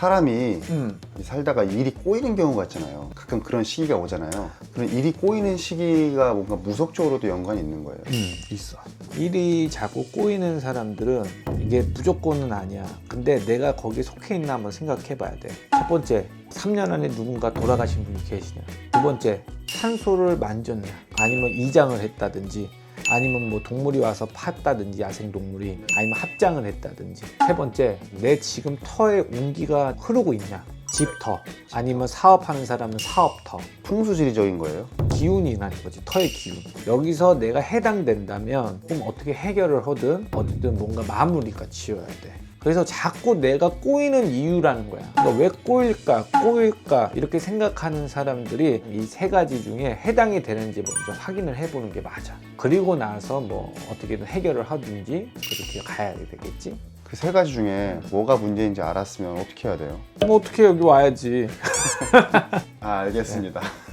사람이 음. 살다가 일이 꼬이는 경우가 있잖아요. 가끔 그런 시기가 오잖아요. 그런 일이 꼬이는 시기가 뭔가 무속적으로도 연관이 있는 거예요. 음, 있어. 일이 자꾸 꼬이는 사람들은 이게 무조건은 아니야. 근데 내가 거기에 속해 있나 한번 생각해 봐야 돼. 첫 번째, 3년 안에 누군가 돌아가신 분이 계시냐. 두 번째, 산소를 만졌냐. 아니면 이장을 했다든지. 아니면 뭐 동물이 와서 팠다든지 야생 동물이 아니면 합장을 했다든지. 세 번째 내 지금 터에 온기가 흐르고 있냐 집터 아니면 사업하는 사람은 사업터. 풍수지리적인 거예요. 기운이 나는 거지 터의 기운. 여기서 내가 해당된다면 그럼 어떻게 해결을 하든 어쨌든 뭔가 마무리가 지어야 돼. 그래서 자꾸 내가 꼬이는 이유라는 거야. 그러니까 왜 꼬일까 꼬일까 이렇게 생각하는 사람들이 이 세 가지 중에 해당이 되는지 먼저 확인을 해보는 게 맞아. 그리고 나서 뭐 어떻게든 해결을 하든지 그렇게 가야 되겠지 그 세 가지 중에 뭐가 문제인지 알았으면 어떻게 해야 돼요? 뭐 어떻게 여기 와야지 아, 알겠습니다.